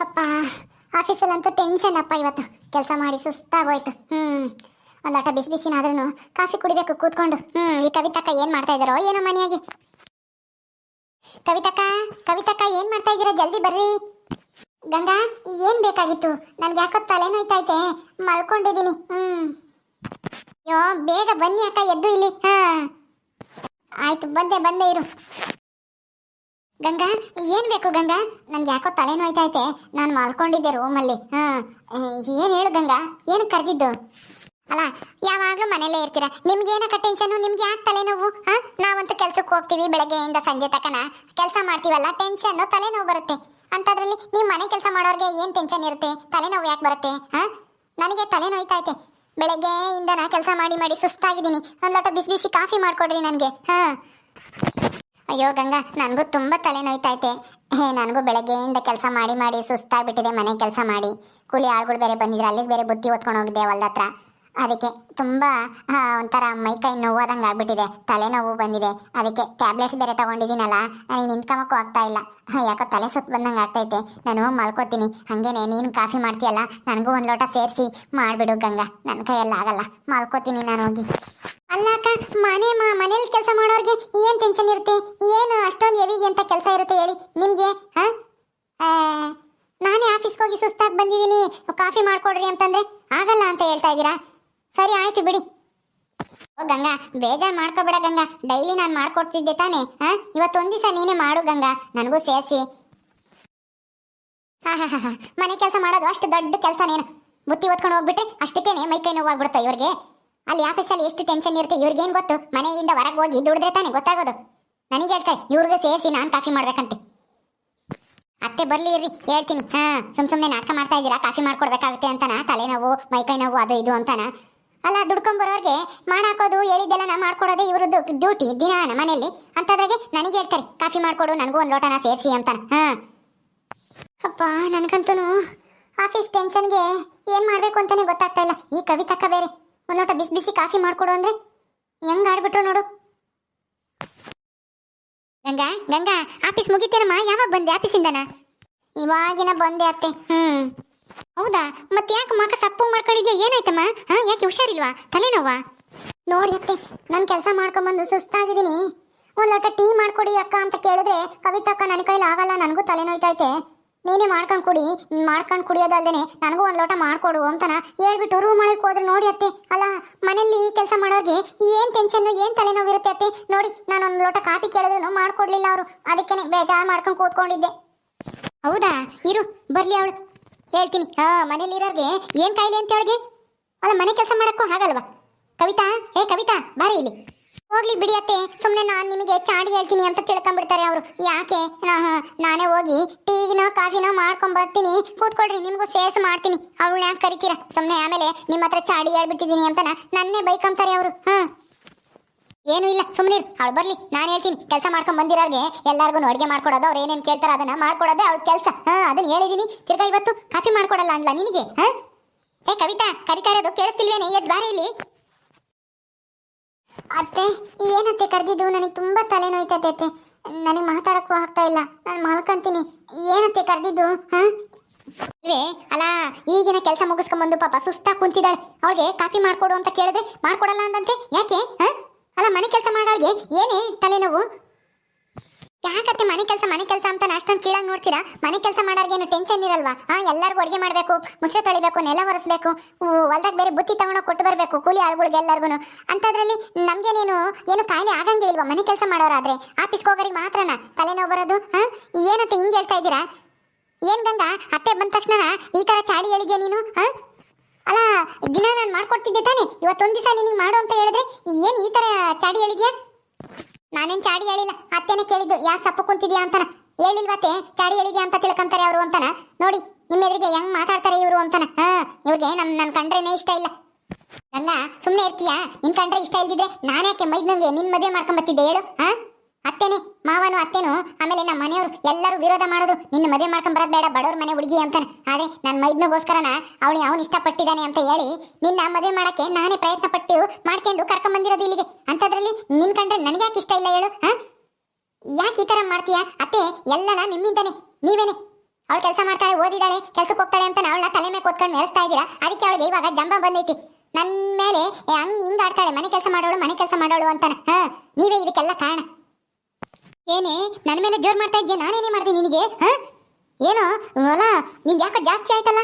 ಅಪ್ಪ, ಆಫೀಸಲ್ಲಂತೂ ಟೆನ್ಷನ್ ಅಪ್ಪ ಇವತ್ತು. ಕೆಲಸ ಮಾಡಿ ಸುಸ್ತಾಗೋಯ್ತು. ಹ್ಞೂ ಒಂದು ಆಟ ಬಿಸಿ ಬಿಸಿನಾದ್ರೂ ಕಾಫಿ ಕುಡಿಬೇಕು ಕೂತ್ಕೊಂಡು. ಹ್ಞೂ ಈ ಕವಿತಕ್ಕ ಏನು ಮಾಡ್ತಾ ಇದ್ದಾರೋ ಏನೋ ಮನೆಯಾಗಿ. ಕವಿತಕ್ಕ ಕವಿತಕ್ಕ ಏನು ಮಾಡ್ತಾ ಇದ್ದೀರಾ? ಜಲ್ದಿ ಬರ್ರಿ. ಗಂಗಾ, ಏನು ಬೇಕಾಗಿತ್ತು? ನನ್ಗೆ ಯಾಕೋ ತಲೆನೋಯ್ತೈತೆ ಮಲ್ಕೊಂಡಿದ್ದೀನಿ. ಹ್ಞೂ ಅಯ್ಯೋ, ಬೇಗ ಬನ್ನಿ ಅಕ್ಕ, ಎದ್ದು ಇಲ್ಲಿ. ಹಾಂ. ಆಯಿತು, ಬಂದೆ ಬಂದೆ, ಇರು. ಗಂಗಾ, ಏನ್ ಬೇಕು ಗಂಗಾ? ನನ್ಗೆ ಯಾಕೋ ತಲೆ ನೋಯ್ತೈತೆ ನಾನು ಮಲ್ಕೊಂಡಿದ್ದೆ ರೂಮಲ್ಲಿ. ಹಾ. ಏನು ಹೇಳು ಗಂಗಾ? ಏನು ಕರೆದಿದ್ದು? ಅಲ್ಲ, ಯಾವಾಗ್ಲೂ ಇರ್ತೀರಾ. ನಿಮ್ಗೆ ಏನಕ್ಕ ಟೆನ್ಷನ್ ನಿಮ್ಗೆ ಯಾಕೆ ತಲೆನೋವು? ಹಾ? ನಾವಂತೂ ಕೆಲ್ಸಕ್ಕೆ ಹೋಗ್ತೀವಿ ಬೆಳಗ್ಗೆಯಿಂದ ಸಂಜೆ ತಕನ. ಕೆಲಸ ಮಾಡ್ತೀವಲ್ಲ ಟೆನ್ಷನ್ ತಲೆನೋವು ಬರುತ್ತೆ. ಅಂತದ್ರಲ್ಲಿ ನೀವು ಮನೆ ಕೆಲಸ ಮಾಡೋರಿಗೆ ಏನ್ ಟೆನ್ಷನ್ ಇರುತ್ತೆ? ತಲೆನೋವು ಯಾಕೆ ಬರುತ್ತೆ? ಹಾ? ನನಗೆ ತಲೆ ನೋಯ್ತೈತೆ ಬೆಳಗ್ಗೆಯಿಂದ ನಾ ಕೆಲಸ ಮಾಡಿ ಮಾಡಿ ಸುಸ್ತಾಗಿದ್ದೀನಿ. ಒಂದು ಲೋಟ ಬಿಸಿ ಬಿಸಿ ಕಾಫಿ ಮಾಡ್ಕೊಡ್ರಿ ನನಗೆ. ಹಾ. ಅಯ್ಯೋ ಗಂಗಾ, ನನಗೂ ತುಂಬ ತಲೆ ನೋಯ್ತೈತೆ ಹೇ, ನನಗೂ ಬೆಳಗ್ಗೆಯಿಂದ ಕೆಲಸ ಮಾಡಿ ಮಾಡಿ ಸುಸ್ತಾಗ್ಬಿಟ್ಟಿದೆ ಮನೆ ಕೆಲಸ ಮಾಡಿ. ಕೂಲಿ ಆಳುಗಳು ಬೇರೆ ಬಂದಿದ್ರು, ಅಲ್ಲಿಗೆ ಬೇರೆ ಬುದ್ಧಿ ಹೊತ್ಕೊಂಡು ಹೋಗಿದ್ದೆ ಹೊಲ್ದ ಹತ್ರ ಅದಕ್ಕೆ ತುಂಬ ಒಂಥರ ಮೈಕೈ ನೋವಾದಂಗೆ ಆಗ್ಬಿಟ್ಟಿದೆ, ತಲೆನೋವು ಬಂದಿದೆ. ಅದಕ್ಕೆ ಟ್ಯಾಬ್ಲೆಟ್ಸ್ ಬೇರೆ ತಗೊಂಡಿದ್ದೀನಲ್ಲ, ನನಗೆ ನಿಂತ್ಕೊಂಬಕ್ಕೂ ಆಗ್ತಾ ಇಲ್ಲ. ಯಾಕೋ ತಲೆ ಸುತ್ತ ಬಂದಂಗೆ ಆಗ್ತೈತೆ. ನಾನು ಮಲ್ಕೋತೀನಿ. ಹಾಗೇನೆ, ನೀನು ಕಾಫಿ ಮಾಡ್ತೀಯಲ್ಲ, ನನಗೂ ಒಂದು ಲೋಟ ಸೇರಿಸಿ ಮಾಡಿಬಿಡು ಗಂಗಾ. ನನ್ನ ಕೈಯಲ್ಲಿ ಆಗಲ್ಲ, ಮಲ್ಕೋತೀನಿ ನಾನು ಹೋಗಿ. ಅಲ್ಲ ಅಕ್ಕ, ಮನೆ ಮಾ, ಮನೇಲಿ ಕೆಲಸ ಮಾಡೋರಿಗೆ ಏನು ಟೆನ್ಷನ್ ಇರುತ್ತೆ? ಏನು ಅಷ್ಟೊಂದು ಹೆವಿಗೆ ಅಂತ ಕೆಲಸ ಇರುತ್ತೆ ಹೇಳಿ, ನಿಮಗೆ, ಹಾಂ? ನಾನೇ ಆಫೀಸ್ಗೆ ಹೋಗಿ ಸುಸ್ತಾಗಿ ಬಂದಿದ್ದೀನಿ, ಕಾಫಿ ಮಾಡ್ಕೊಡ್ರಿ ಅಂತಂದ್ರೆ ಆಗಲ್ಲ ಅಂತ ಹೇಳ್ತಾ ಇದ್ದೀರಾ? ಸರಿ, ಆಯ್ತು ಬಿಡಿ. ಓ, ಗಂಗಾ, ಬೇಜಾರು ಮಾಡ್ಕೋಬೇಡ ಗಂಗಾ. ಡೈಲಿ ನಾನು ಮಾಡ್ಕೊಡ್ತಿದ್ದೆ ತಾನೇ, ಹಾ? ಇವತ್ತೊಂದು ದಿವಸ ನೀನೇ ಮಾಡು ಗಂಗಾ, ನನಗೂ ಸೇರಿಸಿ. ಮನೆ ಕೆಲಸ ಮಾಡೋದು ಅಷ್ಟು ದೊಡ್ಡ ಕೆಲಸನೇನು ಬುತ್ತಿ ಹೊತ್ಕೊಂಡು ಹೋಗ್ಬಿಟ್ರೆ ಅಷ್ಟಕ್ಕೇನೆ ಮೈ ಕೈ ನೋವಾಗ್ಬಿಡುತ್ತೆ ಇವ್ರಿಗೆ. ಅಲ್ಲಿ ಆಫೀಸಲ್ಲಿ ಎಷ್ಟು ಟೆನ್ಷನ್ ಇರುತ್ತೆ ಇವ್ರಿಗೇನು ಗೊತ್ತು? ಮನೆಯಿಂದ ಹೊರಗೆ ಹೋಗಿ ದುಡಿದ್ರೆ ತಾನೇ ಗೊತ್ತಾಗೋದು. ನನಗೆ ಹೇಳ್ತಾರೆ ಇವ್ರಿಗೆ ಸೇರಿಸಿ ನಾನು ಕಾಫಿ ಮಾಡ್ಬೇಕಂತೆ. ಅತ್ತೆ ಬರಲಿ ಇರ್ರಿ, ಹೇಳ್ತೀನಿ. ಹಾ, ಸುಮ್ ಸುಮ್ಮನೆ ನಾಟಕ ಮಾಡ್ತಾ ಇದ್ದೀರಾ? ಕಾಫಿ ಮಾಡ್ಕೊಡ್ಬೇಕಾಗುತ್ತೆ ಅಂತಾನ? ತಲೆನೋವು ಮೈಕೈ ನೋವು, ಅದು ಇದು ಅಂತನ? ಅಲ್ಲ, ದುಡ್ಕೊಂಬರೋರ್ಗೆ ಮಾಡಾಕೋದು, ಹೇಳಿದ್ದೆಲ್ಲ ನಾ ಮಾಡ್ಕೊಡೋದೇ ಇವ್ರದ್ದು ಡ್ಯೂಟಿ ದಿನ ಮನೆಯಲ್ಲಿ. ಅಂತದ್ರಾಗೆ ನನಗೆ ಹೇಳ್ತಾರೆ, ಕಾಫಿ ಮಾಡ್ಕೊಡು, ನನಗೂ ಒಂದು ಲೋಟನ ಸೇರಿಸಿ ಅಂತಾನೆ. ಹಾ. ಅಪ್ಪ ನನಗಂತೂ ಆಫೀಸ್ ಟೆನ್ಷನ್ಗೆ ಏನು ಮಾಡಬೇಕು ಅಂತಾನೆ ಗೊತ್ತಾಗ್ತಾ ಇಲ್ಲ. ಈ ಕವಿತಕ್ಕ ಬೇರೆ. ಒಂದು ಲೋಟ ಬಿಸಿ ಬಿಸಿ ಕಾಫಿ ಮಾಡ್ಕೊಡು ಅಂದ್ರೆ ಹೆಂಗ್ ಆಡ್ಬಿಟ್ರು ನೋಡು. ಗಂಗಾ ಗಂಗಾ, ಆಫೀಸ್ ಮುಗಿತೇನಮ್ಮ? ಯಾವಾಗ ಬಂದೆ? ಆಫೀಸಿಂದನ? ಇವಾಗಿನ ಬಂದೆ ಅತ್ತೆ. ಹ್ಮ್. ಹೌದಾ? ಮತ್ತೆ ಯಾಕೆ ಮಗ ಸಪ್ಪು ಮಾಡ್ಕೊಂಡಿದ್ಯಾ? ಏನಾಯ್ತಮ್ಮ? ಹಾ, ಯಾಕೆ ಹುಷಾರಿಲ್ವಾ? ತಲೆನೋವಾ? ನೋಡಿ ಅತ್ತೆ, ನಾನು ಕೆಲಸ ಮಾಡ್ಕೊಂಬಂದು ಸುಸ್ತಾಗಿದ್ದೀನಿ. ಒಂದು ಲೋಟ ಟೀ ಮಾಡ್ಕೊಡಿ ಅಕ್ಕ ಅಂತ ಕೇಳಿದ್ರೆ ಕವಿತಾ ಅಕ್ಕ ನನ್ನ ಕೈಲಿ ಆಗಲ್ಲ, ನನಗೂ ತಲೆನೋಯ್ತೈತೆ ನೀನೇ ಮಾಡ್ಕೊಂಡು ಕುಡಿ, ಮಾಡ್ಕೊಂಡು ಕುಡಿಯೋದಲ್ದೇನೆ ನನಗೂ ಒಂದು ಲೋಟ ಮಾಡ್ಕೊಡು ಅಂತನ ಹೇಳ್ಬಿಟ್ಟು ರೂಮ್ ಒಳಗೆ ಹೋದ್ರೆ. ನೋಡಿ ಅತ್ತೆ, ಅಲ್ಲ ಮನೇಲಿ ಈ ಕೆಲಸ ಮಾಡೋರಿಗೆ ಏನು ಟೆನ್ಷನ್ನು ಏನು ತಲೆನೋವಿರುತ್ತೆ ಅತ್ತೆ? ನೋಡಿ, ನಾನು ಒಂದು ಲೋಟ ಕಾಫಿ ಕೇಳಿದ್ರು ಮಾಡ್ಕೊಡ್ಲಿಲ್ಲ ಅವರು. ಅದಕ್ಕೇನೆ ಬೇಜಾರು ಮಾಡ್ಕೊಂಡು ಕೂತ್ಕೊಂಡಿದ್ದೆ. ಹೌದಾ? ಇರು, ಬರ್ಲಿ ಅವಳು. ಹೇಳ್ತೀನಿ. ಮನೇಲಿ ಇರೋರಿಗೆ ಏನ್ ಕಾಯಿಲೆ ಅಂತ ಹೇಳಿಗೆ ಅಲ್ಲ, ಮನೆ ಕೆಲಸ ಮಾಡೋಕ್ಕೂ ಆಗಲ್ವಾ ಕವಿತಾ? ಏ, ಕವಿತಾ, ಬಾರಿ ಇಲ್ಲಿ. ಹೋಗ್ಲಿ ಬಿಡಿ ಅತ್ತೆ. ಸುಮ್ಮನೆ ನಾನು ನಿಮಗೆ ಚಾಡಿ ಹೇಳ್ತೀನಿ ಅಂತ ತಿಳ್ಕೊಂಡ್ಬಿಡ್ತಾರೆ ಅವರು. ಯಾಕೆ? ನಾನೇ ಹೋಗಿ ಟೀಗಿನೋ ಕಾಫಿನೋ ಮಾಡ್ಕೊಂಡ್ ಬರ್ತೀನಿ. ಕೂತ್ಕೊಳ್ರಿ, ನಿಮಗೂ ಸೇರ್ಸ್ ಮಾಡ್ತೀನಿ. ಅವಳು ಯಾಕೆ ಕರಿತೀರಾ. ಸುಮ್ಮನೆ ಆಮೇಲೆ ನಿಮ್ಮ ಹತ್ರ ಚಾಡಿ ಹೇಳ್ಬಿಟ್ಟಿದ್ದೀನಿ ಅಂತನ ನನ್ನೇ ಬೈಕೊಂತಾರೆ ಅವರು. ಹಾ ಏನು ಇಲ್ಲ ಸುಮ್ಮನೆ ಅವಳು ಬರ್ಲಿ, ನಾನು ಹೇಳ್ತೀನಿ. ಕೆಲಸ ಮಾಡ್ಕೊಂಡ್ ಬಂದಿರೋರ್ಗೆ ಎಲ್ಲರಿಗೂ ಅಡುಗೆ ಮಾಡ್ಕೊಡೋದು, ಅವ್ರು ಏನೇನು ಕೇಳ್ತಾರೆ ಅದನ್ನ ಮಾಡ್ಕೊಡೋದೇ ಅವ್ಳ ಕೆಲಸ. ಹಾ ಅದನ್ನ ಹೇಳಿದೀನಿ. ತಿರ್ಗಾ ಇವತ್ತು ಕಾಫಿ ಮಾಡ್ಕೊಡಲ್ಲ ಅಂದ್ಲ ನಿನಗೆ? ಹಾ? ಏ, ಕವಿತಾ, ಕರಿತಾ ಇರೋದು, ಕೇಳಿಸ್ತಿಲ್ವೇನೆ ಎದ್ ಬಾರಿ ಇಲ್ಲಿ ಅತ್ತೆ ಏನತ್ತೆ ಕರೆದಿದ್ದು? ನನಗೆ ತುಂಬಾ ತಲೆನೋಯ್ತೈತೆ ಅತ್ತೆ. ನನಗೆ ಮಾತಾಡಕ್ಕೂ ಆಗ್ತಾ ಇಲ್ಲ. ನಾನು ಮಲ್ಕೊಂತೀನಿ. ಏನತ್ತೆ ಕರೆದಿದ್ದು? ಹಾ? ಅಲ್ಲ ಈಗಿನ ಕೆಲಸ ಮುಗಿಸ್ಕೊಂಬಂದು ಪಾಪ ಸುಸ್ತಾಗಿ ಕುಂತಿದ್ದಾಳೆ. ಅವಳಿಗೆ ಕಾಫಿ ಮಾಡ್ಕೊಡು ಅಂತ ಕೇಳಿದೆ, ಮಾಡ್ಕೊಡಲ್ಲ ಅಂದಂತೆ. ಯಾಕೆ? ಹಾ? ಅಲ್ಲ, ಮನೆ ಕೆಲಸ ಮಾಡೋಳಿಗೆ ಏನೇ ತಲೆನೋವು? ಯಾಕತ್ತೆ ಮನೆ ಕೆಲಸ ಮನೆ ಕೆಲಸ ಅಂತ ಅಷ್ಟೊಂದು ಕೀಳಾಗಿ ನೋಡ್ತೀರಾ? ಮನೆ ಕೆಲಸ ಮಾಡೋರ್ಗೇನು ಟೆನ್ಷನ್ ಇರಲ್ವಾ? ಹಾ ಎಲ್ಲರಿಗೂ ಅಡುಗೆ ಮಾಡಬೇಕು, ಮುಸ್ರೆ ತೊಳಿಬೇಕು, ನೆಲ ಒರೆಸ್ಬೇಕು ಹೊಲ್ದಾಗ ಬೇರೆ ಬುತ್ತಿ ತಗೊಂಡೋಗಿ ಕೊಟ್ಟು ಬರಬೇಕು, ಕೂಲಿ ಆಳುಗಳಿಗೆ ಎಲ್ಲರಿಗೂ ಅಂಥದ್ರಲ್ಲಿ ನಮಗೇನೇನು, ಏನು ಕಾಯಿಲೆ ಆಗಂಗೆ ಇಲ್ವಾ ಮನೆ ಕೆಲಸ ಮಾಡೋರಾದ್ರೆ? ಆಫೀಸ್ಗೆ ಹೋಗೋರಿಗೆ ಮಾತ್ರನಾ ತಲೆನೋವು ಬರೋದು ಹಾ ಏನಂತ ಹಿಂಗೆ ಹೇಳ್ತಾ ಇದ್ದೀರಾ? ಏನು ಗಂಗಾ, ಅತ್ತೆ ಬಂದ ತಕ್ಷಣ ಈ ಥರ ಚಾಡಿ ಹೇಳಿದ್ಯಾ ನೀನು ಹಾ ಅಲ್ಲ ದಿನ ನಾನು ಮಾಡ್ಕೊಡ್ತಿದ್ದೆ ತಾನೆ. ಇವತ್ತೊಂದು ದಿವಸ ನಿನಗೆ ಮಾಡು ಅಂತ ಹೇಳಿದ್ರೆ ಏನು ಈ ತರ ಚಾಡಿ ಹೇಳಿದ್ಯಾ? ನಾನೇನು ಚಾಡಿ ಹೇಳಿಲ್ಲ. ಅತ್ತೆನೇ ಕೇಳಿದ್ದು, ಯಾಕೆ ಸಪ್ಪು ಕುಂತಿದ್ಯಾ ಅಂತಾನ. ಹೇಳಿಲ್ವತ್ತೆ ಚಾಡಿ ಹೇಳಿದ್ಯಾ ಅಂತ ತಿಳ್ಕೊಂತಾರೆ ಅವರು ಅಂತಾನ. ನೋಡಿ ನಿಮ್ಮ ಎದುರಿಗೆ ಹೆಂಗ್ ಮಾತಾಡ್ತಾರೆ ಇವರು ಅಂತಾನ. ಹಾ, ಇವ್ರಿಗೆ ನಮ್, ನನ್ ಕಂಡ್ರೇನೆ ಇಷ್ಟ ಇಲ್ಲ. ನನ್ನ ಸುಮ್ಮನೆ ಇರ್ತೀಯಾ? ನಿನ್ ಕಂಡ್ರೆ ಇಷ್ಟ ಇಲ್ದಿದ್ರೆ ನಾನ್ಯಾಕೆ ಮೈದ್ನಂಗೆ ನಿನ್ ಮದುವೆ ಮಾಡ್ಕೊಂಬತ್ತಿದ್ದೆ ಹೇಳು, ಹಾ? ಅತ್ತೇನೆ, ಮಾವನು ಅತ್ತೇನು, ಆಮೇಲೆ ನಮ್ಮ ಮನೆಯವರು ಎಲ್ಲರೂ ವಿರೋಧ ಮಾಡೋದು, ನಿನ್ನ ಮದುವೆ ಮಾಡ್ಕೊಂಡ್ ಬರೋದ್ ಬೇಡ, ಬಡವ್ರ ಮನೆ ಹುಡುಗಿ ಅಂತಾನೆ. ಆದರೆ ನನ್ನ ಮೈದ್ನಗೋಸ್ಕರನ ಅವಳು ಅವನು ಇಷ್ಟಪಟ್ಟಿದ್ದಾನೆ ಅಂತ ಹೇಳಿ, ನಿನ್ನ ಮದುವೆ ಮಾಡಕ್ಕೆ ನಾನೇ ಪ್ರಯತ್ನ ಪಟ್ಟು ಮಾಡ್ಕೊಂಡು ಕರ್ಕೊಂಡ್ ಬಂದಿರೋದು ಇಲ್ಲಿಗೆ. ಅಂತದ್ರಲ್ಲಿ ನಿನ್ ಕಂಡ್ರೆ ನನಗೆ ಯಾಕೆ ಇಷ್ಟ ಇಲ್ಲ ಹೇಳು, ಹಾ? ಯಾಕೆ ಈ ತರ ಮಾಡ್ತೀಯಾ? ಅತ್ತೆ, ಎಲ್ಲನ ನಿಮ್ಮಿಂದನೇ, ನೀವೇನೆ. ಅವಳು ಕೆಲಸ ಮಾಡ್ತಾಳೆ, ಓದಿದಾಳೆ ಕೆಲ್ಸಕ್ಕೆ ಹೋಗ್ತಾಳೆ ಅಂತ ಅವಳನ್ನ ತಲೆ ಮೇಲೆ ಕೂತ್ಕೊಂಡು ಮೇಳಿಸ್ತಾ ಇದ್ದೀರಾ? ಅದಕ್ಕೆ ಅವಳಿಗೆ ಇವಾಗ ಜಂಬ ಬಂದೈತಿ. ನನ್ನ ಮೇಲೆ ಹಂಗೆ ಹಂಗ್ ಹಿಂಗ್ ಆಡ್ತಾಳೆ ಮನೆ ಕೆಲಸ ಮಾಡೋಳು, ಮನೆ ಕೆಲಸ ಮಾಡೋಳು ಅಂತಾನೆ, ಹಾ? ನೀವೇ ಇದಕ್ಕೆಲ್ಲ ಕಾರಣ. ಏನೇ ನನ್ನ ಮೇಲೆ ಜೋರ್ ಮಾಡ್ತಾ ಇದ್ಯಾ? ನಾನೇನೇ ಮಾಡ್ತೀನಿ ನಿನಗೆ, ಹಾ? ಏನೋ ಹೊಲ ನಿಂಗೆ ಯಾಕೋ ಜಾಸ್ತಿ ಆಯ್ತಲ್ಲ?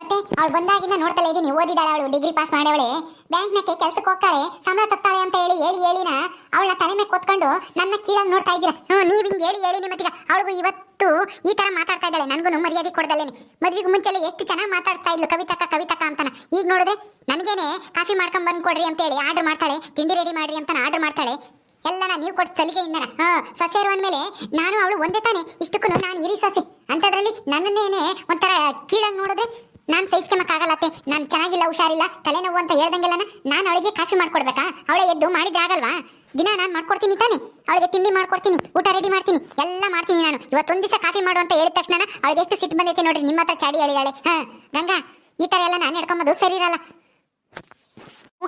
ಮತ್ತೆ ಅವಳು ಬಂದಾಗಿಂದ ನೋಡ್ತಾಳೆ ಇದ್ದೀನಿ ಓದಿದಾಳೆ ಅವಳು, ಡಿಗ್ರಿ ಪಾಸ್ ಮಾಡವಳೆ. ಬ್ಯಾಂಕ್ನಕ್ಕೆ ಕೆಲಸಕ್ಕೆ ಹೋಗ್ತಾಳೆ, ಸಂಬಳ ತತ್ತಾಳೆ ಅಂತ ಹೇಳಿ ಹೇಳಿ, ಹೇಳಿನ ಅವಳನ್ನ ತಲೆ ಮೇಲೆ ಕೂತ್ಕೊಂಡು ನನ್ನ ಕೀಳಾಗಿ ನೋಡ್ತಾ ಇದ್ದೀರಾ? ಹ್ಞೂ ನೀವು ಹಿಂಗೆ ಹೇಳಿ ಹೇಳಿ ನಿಮ್ಮತ್ತೀಗ. ಅವಳಿಗೂ ಇವತ್ತು ಈ ತರ ಮಾತಾಡ್ತಾ ಇದ್ದಾಳೆ ನನಗೂ ಮರ್ಯಾದೆ ಕೊಡ್ದಲ್ಲೇನೆ. ಮದುವೆಗೆ ಮುಂಚೆಲ್ಲ ಎಷ್ಟು ಚೆನ್ನಾಗಿ ಮಾತಾಡ್ತಾ ಇದ್ಲು, ಕವಿತಕ್ಕ ಕವಿತಕ್ಕ ಅಂತಾನ. ಈಗ ನೋಡಿದ್ರೆ ನನಗೇನೆ ಕಾಫಿ ಮಾಡ್ಕೊಂಡು ಬಂದು ಕೊಡ್ರಿ ಅಂತ ಹೇಳಿ, ಆರ್ಡರ್ ಮಾಡ್ತಾಳೆ, ತಿಂಡಿ ರೆಡಿ ಮಾಡ್ರಿ ಅಂತ ಆರ್ಡರ್ ಮಾಡ್ತಾಳೆ. ಎಲ್ಲನ ನೀವು ಕೊಟ್ಟು ಸಲಿಗೆಯಿಂದನ ಹಾ, ಸೊಸೆ ಇರುವ ಅಂದ್ಮೇಲೆ ನಾನು ಅವಳು ಒಂದೇ ತಾನೆ. ಇಷ್ಟಕ್ಕೂ ನಾನು ಇರಿ ಸೊಸೆ. ಅಂತದ್ರಲ್ಲಿ ನನ್ನನ್ನೇನೆ ಒಂಥರ ಕೀಳಂಗ್ ನೋಡಿದ್ರೆ ನಾನು ಸಹಿಸ್ಕೊಂಬಕ್ಕಾಗಲ್ಲತ್ತೆ ನಾನು ಚೆನ್ನಾಗಿಲ್ಲ, ಹುಷಾರಿಲ್ಲ, ತಲೆನೋವು ಅಂತ ಹೇಳ್ದಂಗೆಲ್ಲನ ನಾನು ಅವಳಿಗೆ ಕಾಫಿ ಮಾಡ್ಕೊಡ್ಬೇಕಾ? ಅವಳೆ ಎದ್ದು ಮಾಡಿದ್ರೆ ಆಗಲ್ವಾ ದಿನ ನಾನು ಮಾಡ್ಕೊಡ್ತೀನಿ ತಾನೆ. ಅವಳಿಗೆ ತಿಂಡಿ ಮಾಡ್ಕೊಡ್ತೀನಿ, ಊಟ ರೆಡಿ ಮಾಡ್ತೀನಿ, ಎಲ್ಲ ಮಾಡ್ತೀನಿ ನಾನು. ಇವತ್ತೊಂದು ದಿವಸ ಕಾಫಿ ಮಾಡು ಅಂತ ಹೇಳಿದ ತಕ್ಷಣ ಅವಳಿಗೆ ಎಷ್ಟು ಸಿಟ್ಟು ಬಂದೈತೆ ನೋಡ್ರಿ, ನಿಮ್ಮ ಹತ್ರ ಚಾಡಿ ಹೇಳಿದಾಳೆ ಹಾ, ಗಂಗಾ, ಈ ತರ ಎಲ್ಲ ನಾನು ನಡ್ಕೊಂಬೋದು ಸರಿ ಇರಲ್ಲ.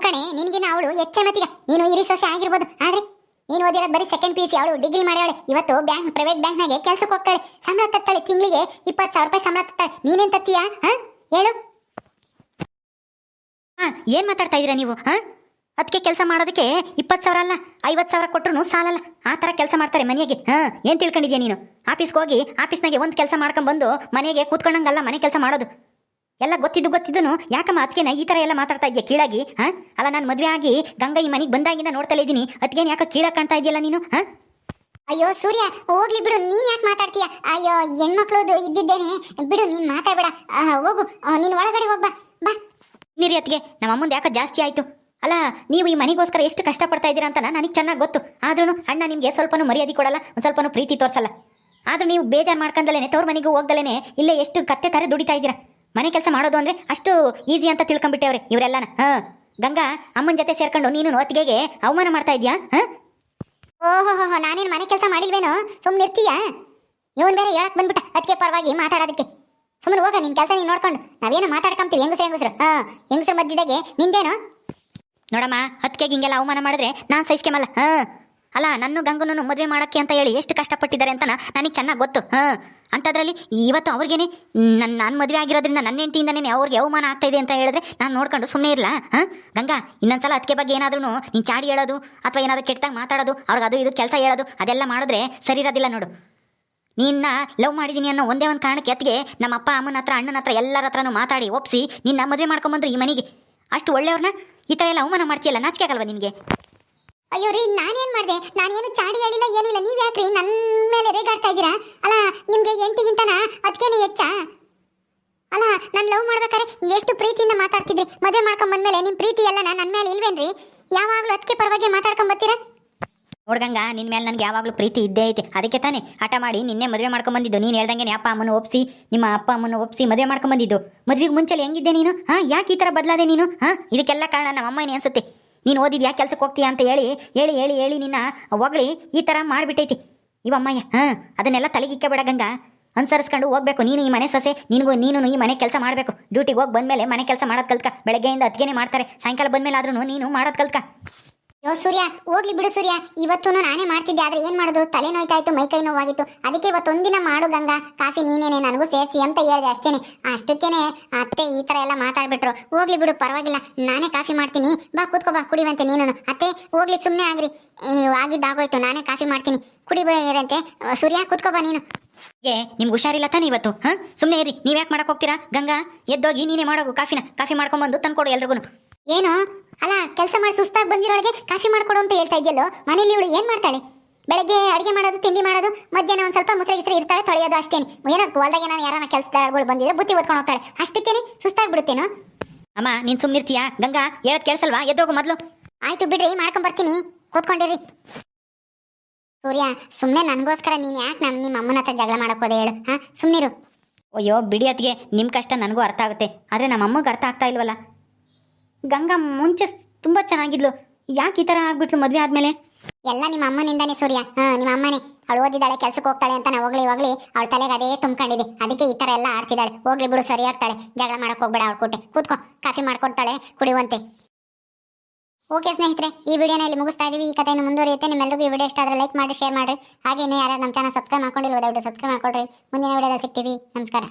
ಕಣೆ ನಿನಗಿನ ಅವಳು ಹೆಚ್ಚೆ ಮತಿಗ ನೀನು ಇರಿ ಸೊಸೆ ಆಗಿರ್ಬೋದು. ಆದ್ರೆ ನೀನು ಓದಿರೋದು ಬರೀ ಸೆಕೆಂಡ್ ಪಿ ಸಿ ಅವಳು ಡಿಗ್ರಿ ಮಾಡ್ಯಾಳೆ. ಇವತ್ತು ಬ್ಯಾಂಕ್ ಪ್ರೈವೇಟ್ ಬ್ಯಾಂಕ್ನಾಗೆ ಕೆಲಸಕ್ಕೆ ಹೋಗ್ತಾಳೆ. ಸಂಬಳ ತತ್ತಾಳೆ ತಿಂಗಳಿಗೆ. ಇಪ್ಪತ್ತು ಸಾವಿರ ರೂಪಾಯಿ ಸಂಬಳ ತತ್ತಾಳೆ ನೀನೇನು ತತ್ತೀಯಾ ಹಾ? ಹೇಳು. ಹಾ, ಏನು ಮಾತಾಡ್ತಾ ಇದ್ದೀರಾ ನೀವು? ಹಾಂ? ಅದಕ್ಕೆ ಕೆಲಸ ಮಾಡೋದಕ್ಕೆ ಇಪ್ಪತ್ತು ಸಾವಿರ ಅಲ್ಲ, ಐವತ್ತು ಸಾವಿರ ಕೊಟ್ಟರು ಸಾಲಲ್ಲ. ಆ ಥರ ಕೆಲಸ ಮಾಡ್ತಾರೆ ಮನೆಗೆ. ಹಾ, ಏನು ತಿಳ್ಕೊಂಡಿದ್ಯಾ ನೀನು? ಆಫೀಸ್ಗೆ ಹೋಗಿ ಆಫೀಸ್ನಾಗೆ ಒಂದು ಕೆಲಸ ಮಾಡ್ಕೊಂಡ್ಬಂದು ಮನೆಗೆ ಕೂತ್ಕೊಂಡಂಗಲ್ಲ ಮನೆ ಕೆಲಸ ಮಾಡೋದು. ಎಲ್ಲ ಗೊತ್ತಿದ್ದು ಗೊತ್ತಿದ್ದನು. ಯಾಕಮ್ಮ ನಾ ಈ ಥರ ಎಲ್ಲ ಮಾತಾಡ್ತಾ ಇದೆಯಾ ಕೀಳಾಗಿ? ಹಾ? ಅಲ್ಲ ನಾನು ಮದುವೆ ಆಗಿ ಗಂಗಾ ಈ ಮನೆಗೆ ಬಂದಾಗಿಂದ ನೋಡ್ತಾ ಇದ್ದೀನಿ. ಅದಕ್ಕೇನು ಯಾಕೆ ಕೀಳಾಗಿ ಕಾಣ್ತಾ ಇದೆಯಲ್ಲ ನೀನು? ಹಾ? ಅಯ್ಯೋ ಸೂರ್ಯ ಹೋಗ್ಲಿ ಬಿಡು ನೀನ್ ಯಾಕೆ ಮಾತಾಡ್ತೀಯ? ಅಯ್ಯೋ ಹೆಣ್ಮಕ್ಳು ಇದ್ದಿದ್ದೇನೆ. ಬಿಡು ನೀನ್ ಮಾತಾಡ್ಬೇಡ. ಹೋಗು. ನೀನ್ ಒಳಗಡೆ ಹೋಗ್ಬಾ ಬಾ. ನೀರಿ ಅತ್ಗೆ ನಮ್ಮ ಅಮ್ಮಂದು ಯಾಕೆ ಜಾಸ್ತಿ ಆಯ್ತು. ಅಲ್ಲ ನೀವು ಈ ಮನೆಗೋಸ್ಕರ ಎಷ್ಟು ಕಷ್ಟಪಡ್ತಾ ಇದ್ದೀರಾ ಅಂತ ನನಗೆ ಚೆನ್ನಾಗಿ ಗೊತ್ತು. ಆದ್ರೂ ಅಣ್ಣ ನಿಮಗೆ ಸ್ವಲ್ಪನೂ ಮರ್ಯಾದೆ ಕೊಡಲ್ಲ ಒಂದು ಸ್ವಲ್ಪನೂ ಪ್ರೀತಿ ತೋರಿಸಲ್ಲ. ಆದ್ರೂ ನೀವು ಬೇಜಾರು ಮಾಡ್ಕೊಂಡಲೇನೆ ತವ್ರ ಮನೆಗೂ ಹೋಗ್ದಲೇನೆ ಇಲ್ಲೇ ಎಷ್ಟು ಕತ್ತೆ ತರ ದುಡಿತಾ ಇದ್ದೀರಾ. ಮನೆ ಕೆಲಸ ಮಾಡೋದು ಅಂದರೆ ಅಷ್ಟು ಈಸಿ ಅಂತ ತಿಳ್ಕೊಂಬಿಟ್ಟೆವ್ರೆ ಇವರೆಲ್ಲನ. ಹಾಂ. ಗಂಗಾ ಅಮ್ಮನ ಜೊತೆ ಸೇರ್ಕೊಂಡು ನೀನು ಅತ್ತಿಗೆಗೆ ಅವಮಾನ ಮಾಡ್ತಾ ಇದೀಯಾ? ಹಾಂ? ಓಹೋ ನಾನೇನು ಮನೆ ಕೆಲಸ ಮಾಡಿಲ್ವೇನೋ? ಸುಮ್ಮನೆ ಇರ್ತೀಯ? ಇವನ್ ಬೇರೆ ಹೇಳಕ್ ಬಂದ್ಬಿಟ್ಟ ಅದಕ್ಕೆ ಪರವಾಗಿ ಮಾತಾಡೋದಕ್ಕೆ. ಸುಮ್ಮನೆ ಹೋಗ ನಿನ್ ಕೆಲಸ ನೀನು ನೋಡ್ಕೊಂಡು. ನಾವೇನು ಮಾತಾಡ್ಕೊಂತೀವಿ ಹೆಂಗಸ್ರು ಹೆಂಗಸ್ರು. ಹಾ ಹೆಂಗಸ್ರು ಮಧ್ಯದಾಗೆ. ನಿಂದೇನು? ನೋಡಮ್ಮ ಹತ್ತಿಗೆ ಹಿಂಗೆಲ್ಲ ಅವಮಾನ ಮಾಡಿದ್ರೆ ನಾನು ಸಹಿಸ್ಕೆಮಲ್ಲ. ಹಾಂ. ಅಲ್ಲ, ನನ್ನ ಗಂಗನನ್ನು ಮದುವೆ ಮಾಡೋಕ್ಕೆ ಅಂತ ಹೇಳಿ ಎಷ್ಟು ಕಷ್ಟಪಟ್ಟಿದ್ದಾರೆ ಅಂತ ನನಗೆ ಚೆನ್ನಾಗಿ ಗೊತ್ತು. ಹಾಂ ಅಂಥದ್ರಲ್ಲಿ ಇವತ್ತು ಅವ್ರಿಗೇನೆ ನನ್ನ ನಾನು ಮದುವೆ ಆಗಿರೋದ್ರಿಂದ ನನ್ನ ಹೆಂಡತಿಯಿಂದನೇ ಅವ್ರಿಗೆ ಅವಮಾನ ಆಗ್ತಾ ಅಂತ ಹೇಳಿದ್ರೆ ನಾನು ನೋಡ್ಕೊಂಡು ಸುಮ್ಮನೆ ಇರಲ್ಲ ಹಾಂ, ಗಂಗಾ, ಇನ್ನೊಂದ್ಸಲ ಅದಕ್ಕೆ ಬಗ್ಗೆ ಏನಾದ್ರೂ ನೀನು ಚಾಡಿ ಹೇಳೋದು ಅಥವಾ ಏನಾದರೂ ಕೆಟ್ಟದಾಗ ಮಾತಾಡೋದು, ಅವ್ರಿಗೆ ಅದು ಇದು ಕೆಲಸ ಹೇಳೋದು, ಅದೆಲ್ಲ ಮಾಡಿದ್ರೆ ಸರಿ ಇರೋದಿಲ್ಲ ನೋಡು. ನಿನ್ನ ಲವ್ ಮಾಡಿದ್ದೀನಿ ಅನ್ನೋ ಒಂದೇ ಒಂದು ಕಾರಣಕ್ಕೆ ಅತ್ತಿಗೆ ನಮ್ಮ ಅಪ್ಪ, ಅಮ್ಮನ ಹತ್ರ, ಅಣ್ಣನ ಹತ್ರ, ಎಲ್ಲರ ಹತ್ರನೂ ಮಾತಾಡಿ ಒಪ್ಸಿ ನಿನ್ನ ಮದುವೆ ಮಾಡ್ಕೊಂಬಂದ್ರು ಈ ಮನೆಗೆ. ಅಷ್ಟು ಒಳ್ಳೆಯವ್ರನ್ನ ಈ ಥರ ಎಲ್ಲ ಅವಮಾನ ಮಾಡ್ತೀಯಲ್ಲ, ನಾಚಿಕೆ ಆಗಲ್ವಾ ನಿನಗೆ? ಅಯ್ಯೋ ರೀ, ನಾನೇನ್ ಮಾಡ್ದೆ? ನಾನೇನು ಚಾಡಿ ಹೇಳಿಲ್ಲ ಏನಿಲ್ಲ ನೀವ್ ಯಾಕ್ರಿ? ನನ್ನ ಮೇಲೆ ರೇಗಾಡ್ತಾ ಇದ್ದೀರಾ? ಅಲ್ಲ, ನಿಮ್ಗೆ ಎಂಟಿಗಿಂತನ ಅದಕ್ಕೇನೆ ಹೆಚ್ಚ ಅಲ್ಲ, ನಾನು ಲವ್ ಮಾಡ್ಬೇಕಾದ್ರೆ ಎಷ್ಟು ಪ್ರೀತಿಯಿಂದ ಮಾತಾಡ್ತಿದ್ರಿ? ಮದುವೆ ಮಾಡ್ಕೊಂಡ್ ಬಂದ್ಮೇಲೆ ನಿಮ್ಮ ಪ್ರೀತಿ ಎಲ್ಲ ನನ್ನ ಮೇಲೆ ಇಲ್ವೇನ್ರಿ? ಯಾವಾಗ್ಲೂ ಅದಕ್ಕೆ ಪರವಾಗಿ ಮಾತಾಡ್ಕೊಂಡ್ ಬರ್ತೀರಾ ನೋಡ್ಗಂಗ ನಿನ್ನ ಮೇಲೆ ನನಗೆ ಯಾವಾಗಲೂ ಪ್ರೀತಿ ಇದ್ದೇ ಐತೆ. ಅದಕ್ಕೆ ತಾನೇ ಹಠ ಮಾಡಿ ನಿನ್ನೆ ಮದುವೆ ಮಾಡ್ಕೊಂಬಂದಿದ್ದು. ನೀನು ಹೇಳ್ದಂಗೆ ಅಪ್ಪ ಅಮ್ಮನ ಒಪ್ಸಿ, ನಿಮ್ಮ ಅಪ್ಪ ಅಮ್ಮನ ಒಪ್ಸಿ ಮದುವೆ ಮಾಡ್ಕೊಂಬಂದಿದ್ದು. ಮದುವೆಗೆ ಮುಂಚೆಲಿ ಹೆಂಗಿದ್ದೆ ನೀನು? ಹಾಂ, ಯಾಕೆ ಈ ಥರ ಬದಲಾದೆ ನೀನು? ಹಾಂ, ಇದಕ್ಕೆಲ್ಲ ಕಾರಣ ನಮ್ಮ ಅಮ್ಮನೇ ಅನ್ಸುತ್ತೆ. ನೀನು ಓದಿದ್ಯಾ ಕೆಲಸಕ್ಕೆ ಹೋಗ್ತೀಯಾ ಅಂತ ಹೇಳಿ ಹೇಳಿ ಹೇಳಿ ಹೇಳಿ ನಿನ್ನ ಹೊಗಳಿ ಈ ಥರ ಮಾಡಿಬಿಟ್ಟೈತಿ. ಇವಮ್ಮಯ್ಯ ಹಾಂ, ಅದನ್ನೆಲ್ಲ ತಲೆಗಿಕ್ಕೆ ಬೇಡ ಗಂಗಾ. ಅನುಸರಿಸ್ಕೊಂಡು ಹೋಗ್ಬೇಕು. ನೀನು ಈ ಮನೆ ಸೊಸೆ, ನಿನಗೂ ನೀನು ಈ ಮನೆ ಕೆಲಸ ಮಾಡಬೇಕು. ಡ್ಯೂಟಿಗೆ ಹೋಗಿ ಬಂದಮೇಲೆ ಮನೆ ಕೆಲಸ ಮಾಡೋದು ಕಲ್ತ್ಕ. ಬೆಳಗ್ಗೆಯಿಂದ ಅತ್ತಿಗೆನೇ ಮಾಡ್ತಾರೆ. ಸಾಯಂಕಾಲ ಬಂದಮೇಲೆ ಆದ್ರೂ ನೀನು ಮಾಡೋದು ಕಲ್ತ್ಕ. ಯೋ ಸೂರ್ಯ ಹೋಗ್ಲಿ ಬಿಡು ಸೂರ್ಯ. ಇವತ್ತು ನಾನೇ ಮಾಡ್ತಿದ್ದೆ ಆದ್ರೆ ಏನ್ ಮಾಡೋದು? ತಲೆ ನೋಯ್ತಾಯ್ತು ಮೈ ಕೈ ನೋವಾಗಿತ್ತು. ಅದಕ್ಕೆ ಇವತ್ತೊಂದಿನ ಮಾಡು ಗಂಗಾ. ಕಾಫಿ ನೀನೇನೆ ನನಗೂ ಸೇರಿಸಿ ಅಂತ ಹೇಳಿದೆ ಅಷ್ಟೇನೆ. ಅಷ್ಟಕ್ಕೇನೆ ಅತ್ತೆ ಈ ತರ ಎಲ್ಲ ಮಾತಾಡ್ಬಿಟ್ರು. ಹೋಗ್ಲಿ ಬಿಡು ಪರವಾಗಿಲ್ಲ. ನಾನೇ ಕಾಫಿ ಮಾಡ್ತೀನಿ. ಬಾ ಕೂತ್ಕೋ ಬಾ ಕುಡಿವಂತೆ ನೀನು ಅತ್ತೆ ಹೋಗ್ಲಿ ಸುಮ್ಮನೆ ಆಗ್ರಿ. ಆಗಿದ್ದಾಗೋಯ್ತು ನಾನೇ ಕಾಫಿ ಮಾಡ್ತೀನಿ. ಕುಡಿ ಇರಂತೆ ಸೂರ್ಯ ಕೂತ್ಕೋ ಬಾ ನೀನು. ಏ ನಿಮ್ಗೆ ಹುಷಾರಿಲ್ಲ ತಾನೇ ಇವತ್ತು ಹ? ಸುಮ್ಮನೆ ಇರಿ ನೀವು ಯಾಕೆ ಮಾಡಕ್ಕೆ ಹೋಗ್ತೀರಾ? ಗಂಗಾ ಎದ್ದೋಗಿ ನೀನೇ ಮಾಡೋಗು ಕಾಫಿನ ಕಾಫಿ ಮಾಡ್ಕೊಂಬಂದು ತಂದ್ಕೊಡು ಎಲ್ರಿಗೂ ಏನು? ಅಲ್ಲ ಕೆಲಸ ಮಾಡಿ ಸುಸ್ತಾಗಿ ಬಂದಿರೋಳಗೆ ಕಾಫಿ ಮಾಡಿಕೊಡು ಅಂತ ಹೇಳ್ತಾ ಇದೆಯಲ್ಲೋ? ಮನೇಲಿ ಇವಳು ಏನು ಮಾಡ್ತಾಳೆ? ಬೆಳಗ್ಗೆ ಅಡುಗೆ ಮಾಡೋದು ತಿಂಡಿ ಮಾಡೋದು ಮಧ್ಯಾಹ್ನ ಒಂದು ಸ್ವಲ್ಪ ಮುಸ್ರೆ ಗಿಸ್ರೆ ಇರ್ತಾಳೆ ತೊಳೆಯೋದು ಅಷ್ಟೇನೆ. ಏನೋ ಹೊಲ್ದಾಗ ನಾನು ಯಾರನ್ನ ಕೆಲಸಗಳು ಬಂದಿದೆ ಬುತ್ತಿ ಓದ್ಕೊಂಡು ಹೋಗ್ತಾಳೆ. ಅಷ್ಟಕ್ಕೇನೆ ಸುಸ್ತಾಗಿ ಬಿಡುತ್ತೇನೋ? ಅಮ್ಮ ನೀನು ಸುಮ್ಮನಿರ್ತೀಯಾ ಗಂಗಾ ಹೇಳೋದು ಕೇಳಿಸಲ್ವಾ? ಎದ್ದೋಗು ಮೊದಲು. ಆಯ್ತು ಬಿಡ್ರಿ ಮಾಡ್ಕೊಂಡ್ ಬರ್ತೀನಿ. ಕೂತ್ಕೊಂಡಿರಿ ಸೂರ್ಯ ಸುಮ್ಮನೆ ನನಗೋಸ್ಕರ ನೀನು ಯಾಕೆ ನಾನು ನಿಮ್ಮ ಅಮ್ಮನ ಹತ್ರ ಜಗಳ ಮಾಡೋಕೋದೆ ಹೇಳು? ಹಾಂ ಸುಮ್ಮನಿರು ಅಯ್ಯೋ ಬಿಡಿ ಅತ್ತಿಗೆ. ನಿಮ್ಮ ಕಷ್ಟ ನನಗೂ ಅರ್ಥ ಆಗುತ್ತೆ. ಆದರೆ ನಮ್ಮ ಅಮ್ಮಗೆ ಅರ್ಥ ಆಗ್ತಾ ಇಲ್ವಲ್ಲ? ಗಂಗಾ ಮುಂಚೆ ತುಂಬ ಚೆನ್ನಾಗಿದ್ಲು. ಯಾಕೆ ಈ ಥರ ಆಗ್ಬಿಟ್ಲು ಮದುವೆ ಆದಮೇಲೆ? ಎಲ್ಲ ನಿಮ್ಮ ಅಮ್ಮನಿಂದಾನೆ ಸೂರ್ಯ. ಹಾ, ನಿಮ್ಮ ಅಮ್ಮನೇ. ಅವಳು ಓದಿದ್ದಾಳೆ, ಕೆಲ್ಸಕ್ಕೆ ಹೋಗ್ತಾಳೆ ಅಂತ ನಾವು ಹೋಗ್ಲಿ ಹೋಗ್ಲಿ ಅವಳ ತಲೆಗೆ ಅದೇ ತುಂಬ್ಕೊಂಡಿದೆ. ಅದಕ್ಕೆ ಈ ತರ ಎಲ್ಲ ಆಡ್ತಿದ್ದಾಳೆ. ಹೋಗ್ಲಿ ಬಿಡು ಸರಿ ಆಗ್ತಾಳೆ ಜಗಳ ಮಾಡಕ್ಕೆ ಹೋಗ್ಬೇಡ ಅವಳು ಕೂಟೆ. ಕೂತ್ಕೋ, ಕಾಫಿ ಮಾಡ್ಕೊಡ್ತಾಳೆ, ಕುಡಿಯುವಂತೆ. ಓಕೆ ಸ್ನೇಹಿತರೆ, ಈ ವಿಡಿಯೋನ ಇಲ್ಲಿ ಮುಗಿಸ್ತಾ ಇದೀವಿ. ಈ ಕಥೆಯನ್ನು ಮುಂದುವರಿಯುತ್ತೆ. ನಿಮ್ಮೆಲ್ಲರಿಗೂ ಈ ವಿಡಿಯೋ ಇಷ್ಟ ಆದರೆ ಲೈಕ್ ಮಾಡಿ, ಶೇರ್ ಮಾಡಿ. ಹಾಗೆ ಇನ್ನೂ ಯಾರು ನಮ್ಮ ಚಾನಲ್ ಸಬ್ಸ್ಕ್ರೈಬ್ ಮಾಡ್ಕೊಂಡಿಲ್ಲ ದಯವಿಟ್ಟು ಸಬ್ಸ್ಕ್ರೈಬ್ ಮಾಡ್ಕೊಳ್ರಿ. ಮುಂದಿನ ವಿಡಿಯೋದಲ್ಲಿ ಸಿಗ್ತೀವಿ. ನಮಸ್ಕಾರ.